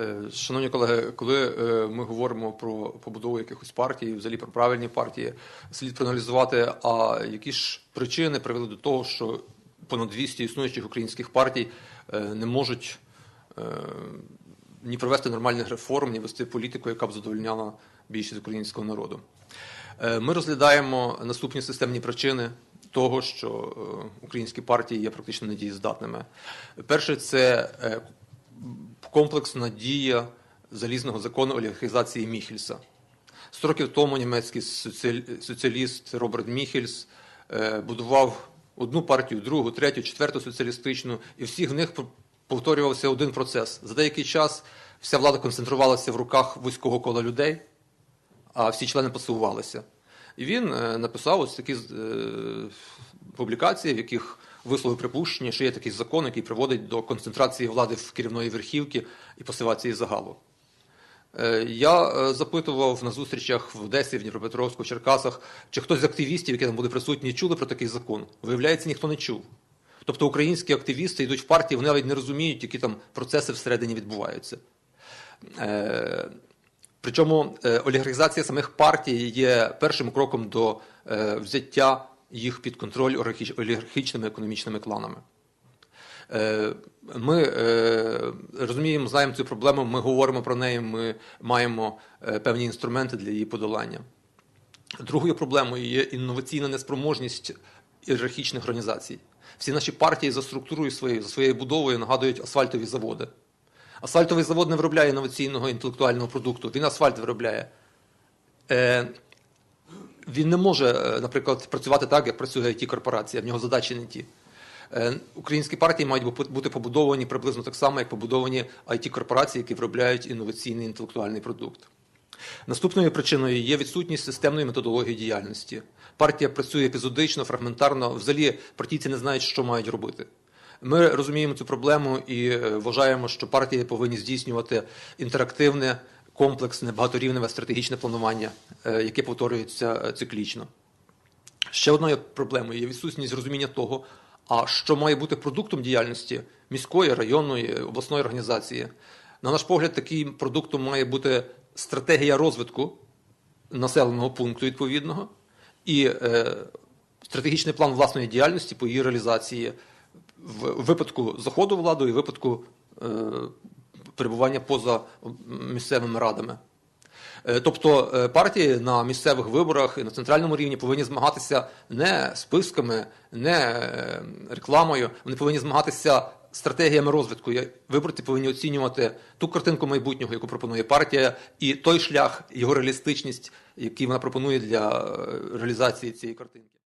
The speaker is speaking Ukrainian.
Е, Шановні колеги, коли е, ми говоримо про побудову якихось партій, взагалі про правильні партії, слід проаналізувати, а які ж причини привели до того, що понад 200 існуючих українських партій е, не можуть ні провести нормальних реформ, ні вести політику, яка б задовольняла більшість українського народу. Ми розглядаємо наступні системні причини того, що українські партії є практично недієздатними. Перше, це комплексна дія залізного закону олігархізації Міхельса. Сто років тому німецький соціаліст Роберт Міхельс е, будував одну партію, другу, третю, четверту соціалістичну, і всіх в них повторювався один процес. За деякий час вся влада концентрувалася в руках вузького кола людей, а всі члени пасувалися. І він е, написав ось такі е, публікації, в яких висловив припущення, що є такий закон, який приводить до концентрації влади в керівної верхівки і пасивації загалу. Е, Я запитував на зустрічах в Одесі, в Дніпропетровську, в Черкасах, чи хтось з активістів, які там були присутні, чули про такий закон. Виявляється, ніхто не чув. Тобто українські активісти йдуть в партії, вони навіть не розуміють, які там процеси всередині відбуваються. Причому е, олігархізація самих партій є першим кроком до е, взяття їх під контроль олігархічними економічними кланами. Е, Ми розуміємо, знаємо цю проблему, ми говоримо про неї, ми маємо певні інструменти для її подолання. Другою проблемою є інноваційна неспроможність ієрархічних організацій. Всі наші партії за структурою своєю, за своєю будовою нагадують асфальтові заводи. Асфальтовий завод не виробляє інноваційного інтелектуального продукту, він асфальт виробляє. Е, він не може, е, наприклад, працювати так, як працює it корпорація в нього задачі не ті. Е, Українські партії мають бути побудовані приблизно так само, як побудовані it корпорації які виробляють інноваційний інтелектуальний продукт. Наступною причиною є відсутність системної методології діяльності. Партія працює епізодично, фрагментарно. Взагалі партійці не знають, що мають робити. Ми розуміємо цю проблему і е, вважаємо, що партії повинні здійснювати інтерактивне, комплексне, багаторівневе стратегічне планування, е, яке повторюється е, циклічно. Ще одною проблемою є відсутність розуміння того, а що має бути продуктом діяльності міської, районної, обласної організації. На наш погляд, таким продуктом має бути стратегія розвитку населеного пункту відповідного і стратегічний план власної діяльності по її реалізації в випадку заходу влади і випадку е, перебування поза місцевими радами. Е, Тобто е, партії на місцевих виборах і на центральному рівні повинні змагатися не списками, не е, рекламою. Вони повинні змагатися стратегіями розвитку. Виборці повинні оцінювати ту картинку майбутнього, яку пропонує партія, і той шлях, його реалістичність, який вона пропонує для реалізації цієї картинки.